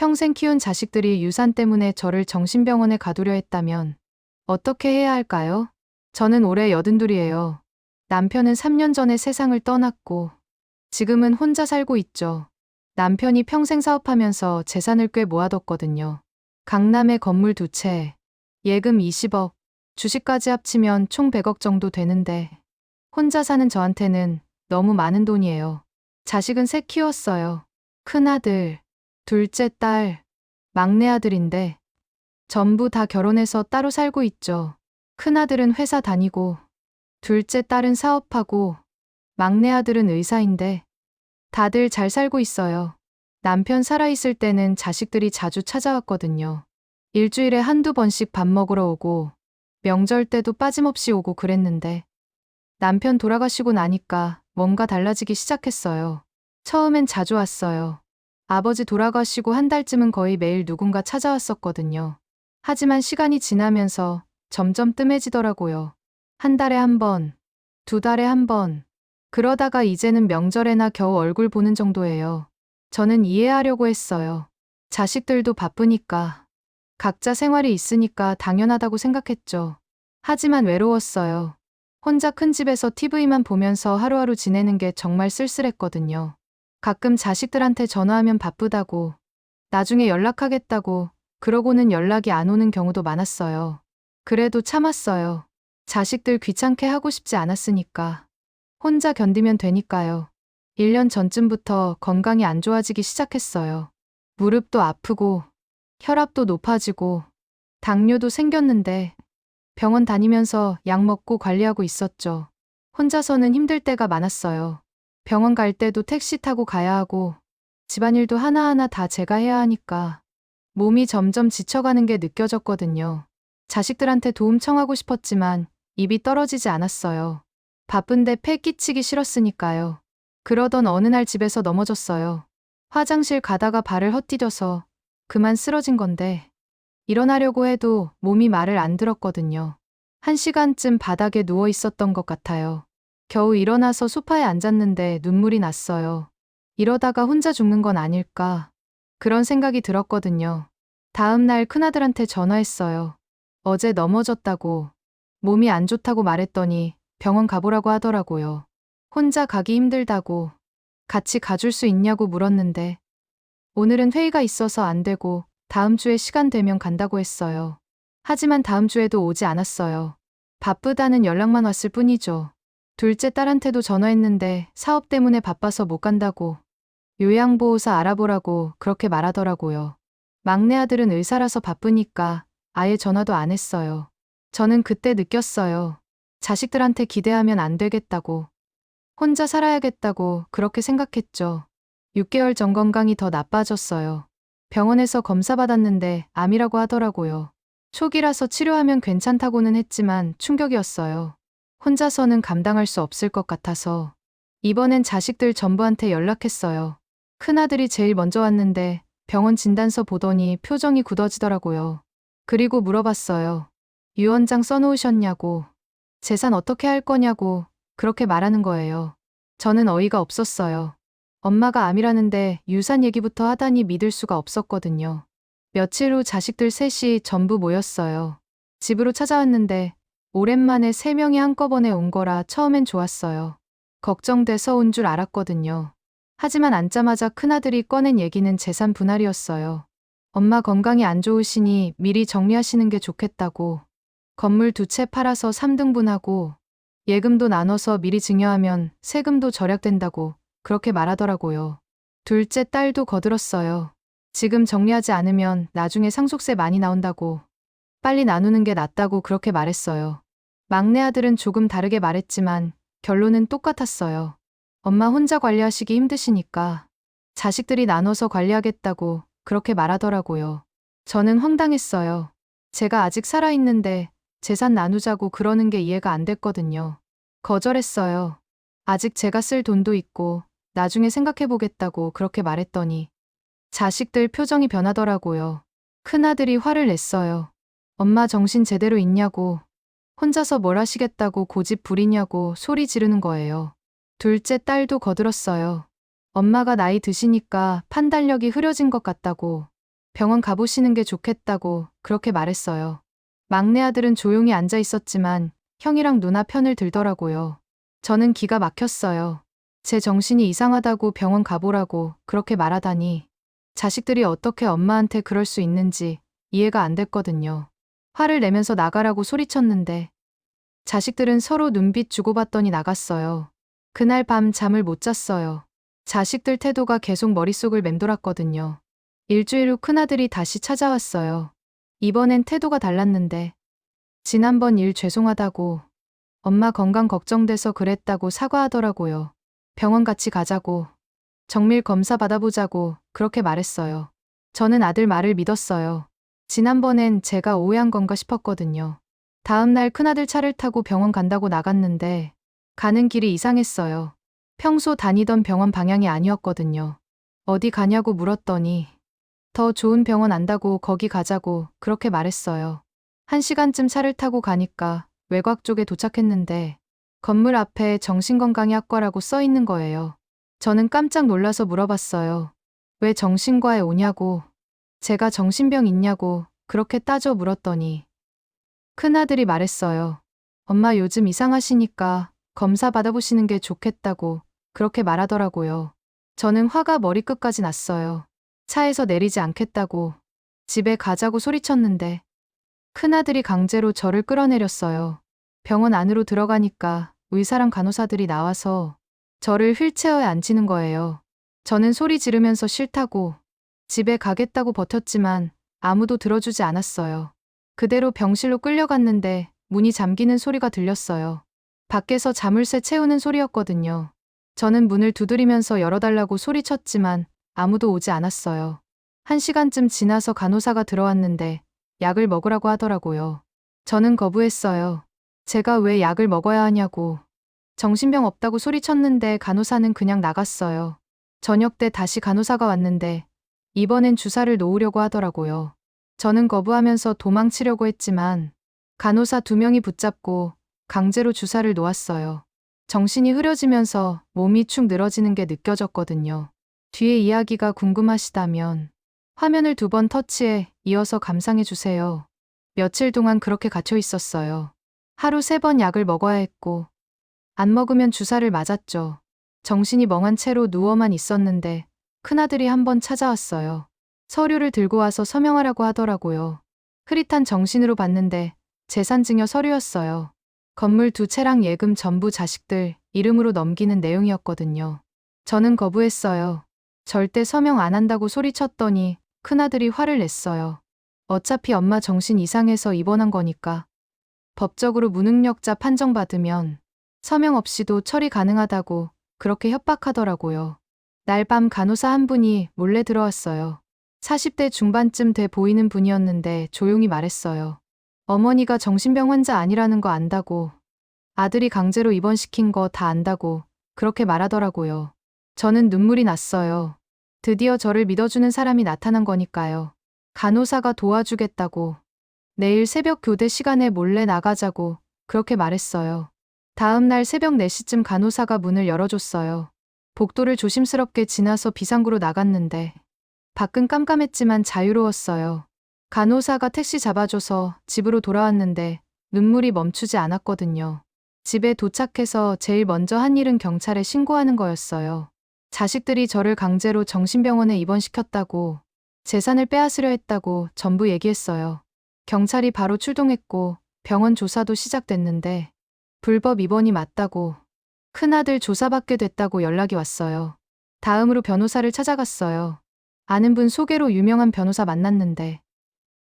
평생 키운 자식들이 유산 때문에 저를 정신병원에 가두려 했다면 어떻게 해야 할까요? 저는 올해 여든둘이에요. 남편은 3년 전에 세상을 떠났고 지금은 혼자 살고 있죠. 남편이 평생 사업하면서 재산을 꽤 모아뒀거든요. 강남에 건물 두 채, 예금 20억, 주식까지 합치면 총 100억 정도 되는데 혼자 사는 저한테는 너무 많은 돈이에요. 자식은 셋 키웠어요. 큰아들, 둘째 딸, 막내 아들인데 전부 다 결혼해서 따로 살고 있죠. 큰아들은 회사 다니고 둘째 딸은 사업하고 막내 아들은 의사인데 다들 잘 살고 있어요. 남편 살아있을 때는 자식들이 자주 찾아왔거든요. 일주일에 한두 번씩 밥 먹으러 오고 명절 때도 빠짐없이 오고 그랬는데 남편 돌아가시고 나니까 뭔가 달라지기 시작했어요. 처음엔 자주 왔어요. 아버지 돌아가시고 한 달쯤은 거의 매일 누군가 찾아왔었거든요. 하지만 시간이 지나면서 점점 뜸해지더라고요. 한 달에 한 번, 두 달에 한 번. 그러다가 이제는 명절에나 겨우 얼굴 보는 정도예요. 저는 이해하려고 했어요. 자식들도 바쁘니까. 각자 생활이 있으니까 당연하다고 생각했죠. 하지만 외로웠어요. 혼자 큰 집에서 TV만 보면서 하루하루 지내는 게 정말 쓸쓸했거든요. 가끔 자식들한테 전화하면 바쁘다고, 나중에 연락하겠다고, 그러고는 연락이 안 오는 경우도 많았어요. 그래도 참았어요. 자식들 귀찮게 하고 싶지 않았으니까. 혼자 견디면 되니까요. 1년 전쯤부터 건강이 안 좋아지기 시작했어요. 무릎도 아프고, 혈압도 높아지고, 당뇨도 생겼는데, 병원 다니면서 약 먹고 관리하고 있었죠. 혼자서는 힘들 때가 많았어요. 병원 갈 때도 택시 타고 가야 하고, 집안일도 하나하나 다 제가 해야 하니까, 몸이 점점 지쳐가는 게 느껴졌거든요. 자식들한테 도움 청하고 싶었지만, 입이 떨어지지 않았어요. 바쁜데 패 끼치기 싫었으니까요. 그러던 어느 날 집에서 넘어졌어요. 화장실 가다가 발을 헛디뎌서 그만 쓰러진 건데 일어나려고 해도 몸이 말을 안 들었거든요. 한 시간쯤 바닥에 누워 있었던 것 같아요. 겨우 일어나서 소파에 앉았는데 눈물이 났어요. 이러다가 혼자 죽는 건 아닐까. 그런 생각이 들었거든요. 다음 날 큰아들한테 전화했어요. 어제 넘어졌다고. 몸이 안 좋다고 말했더니 병원 가보라고 하더라고요. 혼자 가기 힘들다고. 같이 가줄 수 있냐고 물었는데 오늘은 회의가 있어서 안 되고 다음 주에 시간 되면 간다고 했어요. 하지만 다음 주에도 오지 않았어요. 바쁘다는 연락만 왔을 뿐이죠. 둘째 딸한테도 전화했는데 사업 때문에 바빠서 못 간다고 요양보호사 알아보라고 그렇게 말하더라고요. 막내 아들은 의사라서 바쁘니까 아예 전화도 안 했어요. 저는 그때 느꼈어요. 자식들한테 기대하면 안 되겠다고. 혼자 살아야겠다고 그렇게 생각했죠. 6개월 전 건강이 더 나빠졌어요. 병원에서 검사 받았는데 암이라고 하더라고요. 초기라서 치료하면 괜찮다고는 했지만 충격이었어요. 혼자서는 감당할 수 없을 것 같아서 이번엔 자식들 전부한테 연락했어요. 큰아들이 제일 먼저 왔는데 병원 진단서 보더니 표정이 굳어지더라고요. 그리고 물어봤어요. 유언장 써놓으셨냐고. 재산 어떻게 할 거냐고 그렇게 말하는 거예요. 저는 어이가 없었어요. 엄마가 암이라는데 유산 얘기부터 하다니 믿을 수가 없었거든요. 며칠 후 자식들 셋이 전부 모였어요. 집으로 찾아왔는데 오랜만에 세 명이 한꺼번에 온 거라 처음엔 좋았어요. 걱정돼서 온 줄 알았거든요. 하지만 앉자마자 큰아들이 꺼낸 얘기는 재산 분할이었어요. 엄마 건강이 안 좋으시니 미리 정리하시는 게 좋겠다고. 건물 두 채 팔아서 3등분하고 예금도 나눠서 미리 증여하면 세금도 절약된다고 그렇게 말하더라고요. 둘째 딸도 거들었어요. 지금 정리하지 않으면 나중에 상속세 많이 나온다고. 빨리 나누는 게 낫다고 그렇게 말했어요. 막내 아들은 조금 다르게 말했지만 결론은 똑같았어요. 엄마 혼자 관리하시기 힘드시니까 자식들이 나눠서 관리하겠다고 그렇게 말하더라고요. 저는 황당했어요. 제가 아직 살아있는데 재산 나누자고 그러는 게 이해가 안 됐거든요. 거절했어요. 아직 제가 쓸 돈도 있고 나중에 생각해보겠다고 그렇게 말했더니 자식들 표정이 변하더라고요. 큰아들이 화를 냈어요. 엄마 정신 제대로 있냐고 혼자서 뭘 하시겠다고 고집 부리냐고 소리 지르는 거예요. 둘째 딸도 거들었어요. 엄마가 나이 드시니까 판단력이 흐려진 것 같다고 병원 가보시는 게 좋겠다고 그렇게 말했어요. 막내 아들은 조용히 앉아 있었지만 형이랑 누나 편을 들더라고요. 저는 기가 막혔어요. 제 정신이 이상하다고 병원 가보라고 그렇게 말하다니 자식들이 어떻게 엄마한테 그럴 수 있는지 이해가 안 됐거든요. 화를 내면서 나가라고 소리쳤는데 자식들은 서로 눈빛 주고받더니 나갔어요. 그날 밤 잠을 못 잤어요. 자식들 태도가 계속 머릿속을 맴돌았거든요. 일주일 후 큰아들이 다시 찾아왔어요. 이번엔 태도가 달랐는데 지난번 일 죄송하다고 엄마 건강 걱정돼서 그랬다고 사과하더라고요. 병원 같이 가자고 정밀 검사 받아보자고 그렇게 말했어요. 저는 아들 말을 믿었어요. 지난번엔 제가 오해한 건가 싶었거든요. 다음날 큰아들 차를 타고 병원 간다고 나갔는데 가는 길이 이상했어요. 평소 다니던 병원 방향이 아니었거든요. 어디 가냐고 물었더니 더 좋은 병원 안다고 거기 가자고 그렇게 말했어요. 한 시간쯤 차를 타고 가니까 외곽 쪽에 도착했는데 건물 앞에 정신건강의학과라고 써 있는 거예요. 저는 깜짝 놀라서 물어봤어요. 왜 정신과에 오냐고. 제가 정신병 있냐고 그렇게 따져 물었더니 큰아들이 말했어요. 엄마 요즘 이상하시니까 검사 받아보시는 게 좋겠다고 그렇게 말하더라고요. 저는 화가 머리끝까지 났어요. 차에서 내리지 않겠다고 집에 가자고 소리쳤는데 큰아들이 강제로 저를 끌어내렸어요. 병원 안으로 들어가니까 의사랑 간호사들이 나와서 저를 휠체어에 앉히는 거예요. 저는 소리 지르면서 싫다고 집에 가겠다고 버텼지만 아무도 들어주지 않았어요. 그대로 병실로 끌려갔는데 문이 잠기는 소리가 들렸어요. 밖에서 자물쇠 채우는 소리였거든요. 저는 문을 두드리면서 열어달라고 소리쳤지만 아무도 오지 않았어요. 한 시간쯤 지나서 간호사가 들어왔는데 약을 먹으라고 하더라고요. 저는 거부했어요. 제가 왜 약을 먹어야 하냐고. 정신병 없다고 소리쳤는데 간호사는 그냥 나갔어요. 저녁 때 다시 간호사가 왔는데 이번엔 주사를 놓으려고 하더라고요. 저는 거부하면서 도망치려고 했지만 간호사 두 명이 붙잡고 강제로 주사를 놓았어요. 정신이 흐려지면서 몸이 축 늘어지는 게 느껴졌거든요. 뒤에 이야기가 궁금하시다면 화면을 두 번 터치해 이어서 감상해 주세요. 며칠 동안 그렇게 갇혀 있었어요. 하루 세 번 약을 먹어야 했고 안 먹으면 주사를 맞았죠. 정신이 멍한 채로 누워만 있었는데 큰아들이 한번 찾아왔어요. 서류를 들고 와서 서명하라고 하더라고요. 흐릿한 정신으로 봤는데 재산증여 서류였어요. 건물 두 채랑 예금 전부 자식들 이름으로 넘기는 내용이었거든요. 저는 거부했어요. 절대 서명 안 한다고 소리쳤더니 큰아들이 화를 냈어요. 어차피 엄마 정신 이상해서 입원한 거니까. 법적으로 무능력자 판정받으면 서명 없이도 처리 가능하다고 그렇게 협박하더라고요. 날 밤 간호사 한 분이 몰래 들어왔어요. 40대 중반쯤 돼 보이는 분이었는데 조용히 말했어요. 어머니가 정신병 환자 아니라는 거 안다고. 아들이 강제로 입원시킨 거 다 안다고. 그렇게 말하더라고요. 저는 눈물이 났어요. 드디어 저를 믿어주는 사람이 나타난 거니까요. 간호사가 도와주겠다고. 내일 새벽 교대 시간에 몰래 나가자고. 그렇게 말했어요. 다음 날 새벽 4시쯤 간호사가 문을 열어줬어요. 복도를 조심스럽게 지나서 비상구로 나갔는데 밖은 깜깜했지만 자유로웠어요. 간호사가 택시 잡아줘서 집으로 돌아왔는데 눈물이 멈추지 않았거든요. 집에 도착해서 제일 먼저 한 일은 경찰에 신고하는 거였어요. 자식들이 저를 강제로 정신병원에 입원시켰다고 재산을 빼앗으려 했다고 전부 얘기했어요. 경찰이 바로 출동했고 병원 조사도 시작됐는데 불법 입원이 맞다고 큰아들 조사받게 됐다고 연락이 왔어요. 다음으로 변호사를 찾아갔어요. 아는 분 소개로 유명한 변호사 만났는데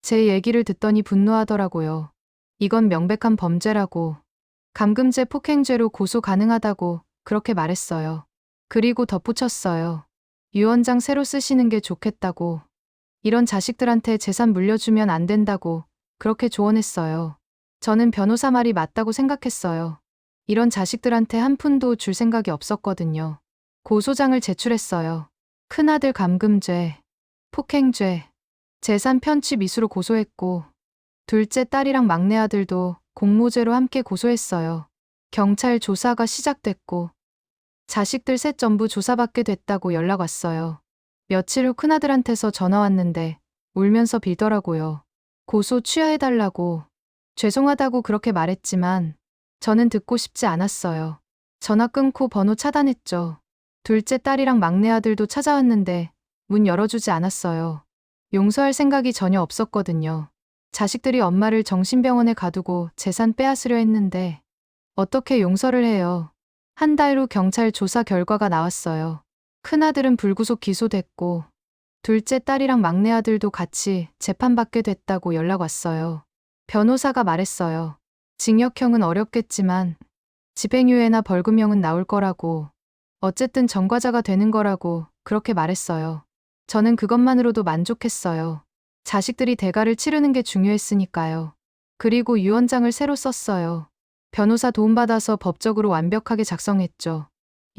제 얘기를 듣더니 분노하더라고요. 이건 명백한 범죄라고 감금죄 폭행죄로 고소 가능하다고 그렇게 말했어요. 그리고 덧붙였어요. 유언장 새로 쓰시는 게 좋겠다고. 이런 자식들한테 재산 물려주면 안 된다고 그렇게 조언했어요. 저는 변호사 말이 맞다고 생각했어요. 이런 자식들한테 한 푼도 줄 생각이 없었거든요. 고소장을 제출했어요. 큰아들 감금죄, 폭행죄, 재산 편취 미수로 고소했고, 둘째 딸이랑 막내 아들도 공모죄로 함께 고소했어요. 경찰 조사가 시작됐고, 자식들 셋 전부 조사받게 됐다고 연락 왔어요. 며칠 후 큰아들한테서 전화 왔는데, 울면서 빌더라고요. 고소 취하해달라고. 죄송하다고 그렇게 말했지만 저는 듣고 싶지 않았어요. 전화 끊고 번호 차단했죠. 둘째 딸이랑 막내 아들도 찾아왔는데 문 열어주지 않았어요. 용서할 생각이 전혀 없었거든요. 자식들이 엄마를 정신병원에 가두고 재산 빼앗으려 했는데 어떻게 용서를 해요. 한 달 후 경찰 조사 결과가 나왔어요. 큰아들은 불구속 기소됐고 둘째 딸이랑 막내 아들도 같이 재판받게 됐다고 연락 왔어요. 변호사가 말했어요. 징역형은 어렵겠지만 집행유예나 벌금형은 나올 거라고 어쨌든 전과자가 되는 거라고 그렇게 말했어요. 저는 그것만으로도 만족했어요. 자식들이 대가를 치르는 게 중요했으니까요. 그리고 유언장을 새로 썼어요. 변호사 도움받아서 법적으로 완벽하게 작성했죠.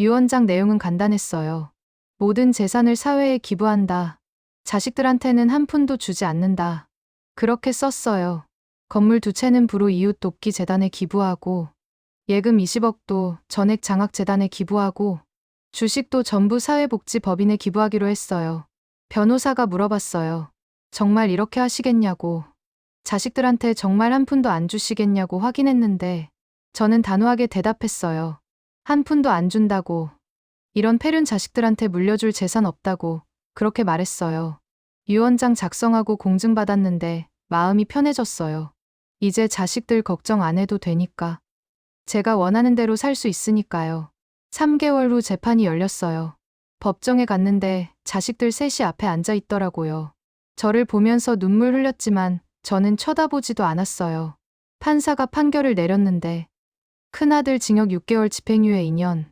유언장 내용은 간단했어요. 모든 재산을 사회에 기부한다. 자식들한테는 한 푼도 주지 않는다. 그렇게 썼어요. 건물 두 채는 부로 이웃 돕기 재단에 기부하고 예금 20억도 전액 장학 재단에 기부하고 주식도 전부 사회복지법인에 기부하기로 했어요. 변호사가 물어봤어요. 정말 이렇게 하시겠냐고. 자식들한테 정말 한 푼도 안 주시겠냐고 확인했는데 저는 단호하게 대답했어요. 한 푼도 안 준다고. 이런 폐륜 자식들한테 물려줄 재산 없다고 그렇게 말했어요. 유언장 작성하고 공증받았는데 마음이 편해졌어요. 이제 자식들 걱정 안 해도 되니까. 제가 원하는 대로 살 수 있으니까요. 3개월 후 재판이 열렸어요. 법정에 갔는데 자식들 셋이 앞에 앉아 있더라고요. 저를 보면서 눈물 흘렸지만 저는 쳐다보지도 않았어요. 판사가 판결을 내렸는데 큰아들 징역 6개월 집행유예 2년,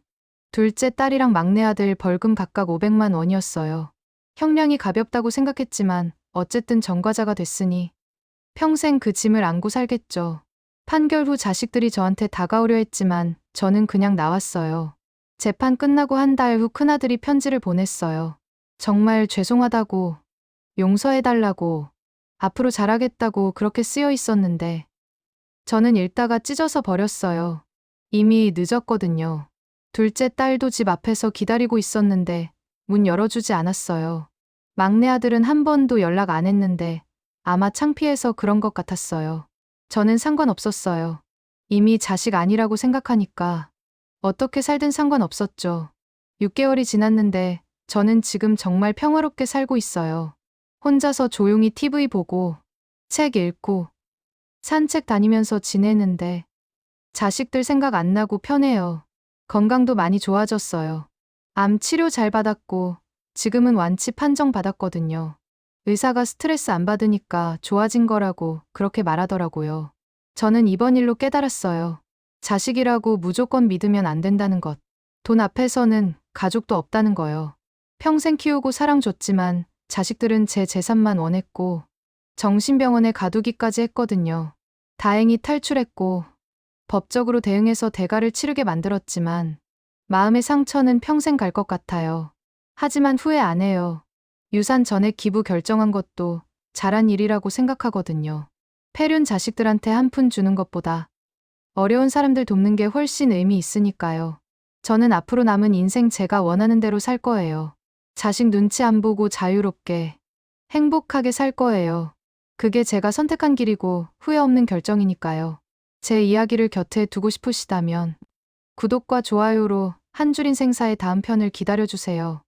둘째 딸이랑 막내 아들 벌금 각각 500만 원이었어요. 형량이 가볍다고 생각했지만 어쨌든 전과자가 됐으니 평생 그 짐을 안고 살겠죠. 판결 후 자식들이 저한테 다가오려 했지만 저는 그냥 나왔어요. 재판 끝나고 한 달 후 큰아들이 편지를 보냈어요. 정말 죄송하다고, 용서해달라고, 앞으로 잘하겠다고 그렇게 쓰여 있었는데, 저는 읽다가 찢어서 버렸어요. 이미 늦었거든요. 둘째 딸도 집 앞에서 기다리고 있었는데, 문 열어주지 않았어요. 막내 아들은 한 번도 연락 안 했는데, 아마 창피해서 그런 것 같았어요. 저는 상관없었어요. 이미 자식 아니라고 생각하니까, 어떻게 살든 상관없었죠. 6개월이 지났는데 저는 지금 정말 평화롭게 살고 있어요. 혼자서 조용히 TV 보고 책 읽고 산책 다니면서 지내는데 자식들 생각 안 나고 편해요. 건강도 많이 좋아졌어요. 암 치료 잘 받았고 지금은 완치 판정 받았거든요. 의사가 스트레스 안 받으니까 좋아진 거라고 그렇게 말하더라고요. 저는 이번 일로 깨달았어요. 자식이라고 무조건 믿으면 안 된다는 것. 돈 앞에서는 가족도 없다는 거요. 평생 키우고 사랑 줬지만 자식들은 제 재산만 원했고 정신병원에 가두기까지 했거든요. 다행히 탈출했고 법적으로 대응해서 대가를 치르게 만들었지만 마음의 상처는 평생 갈 것 같아요. 하지만 후회 안 해요. 유산 전액 기부 결정한 것도 잘한 일이라고 생각하거든요. 폐륜 자식들한테 한 푼 주는 것보다 어려운 사람들 돕는 게 훨씬 의미 있으니까요. 저는 앞으로 남은 인생 제가 원하는 대로 살 거예요. 자식 눈치 안 보고 자유롭게, 행복하게 살 거예요. 그게 제가 선택한 길이고 후회 없는 결정이니까요. 제 이야기를 곁에 두고 싶으시다면 구독과 좋아요로 한 줄 인생사의 다음 편을 기다려주세요.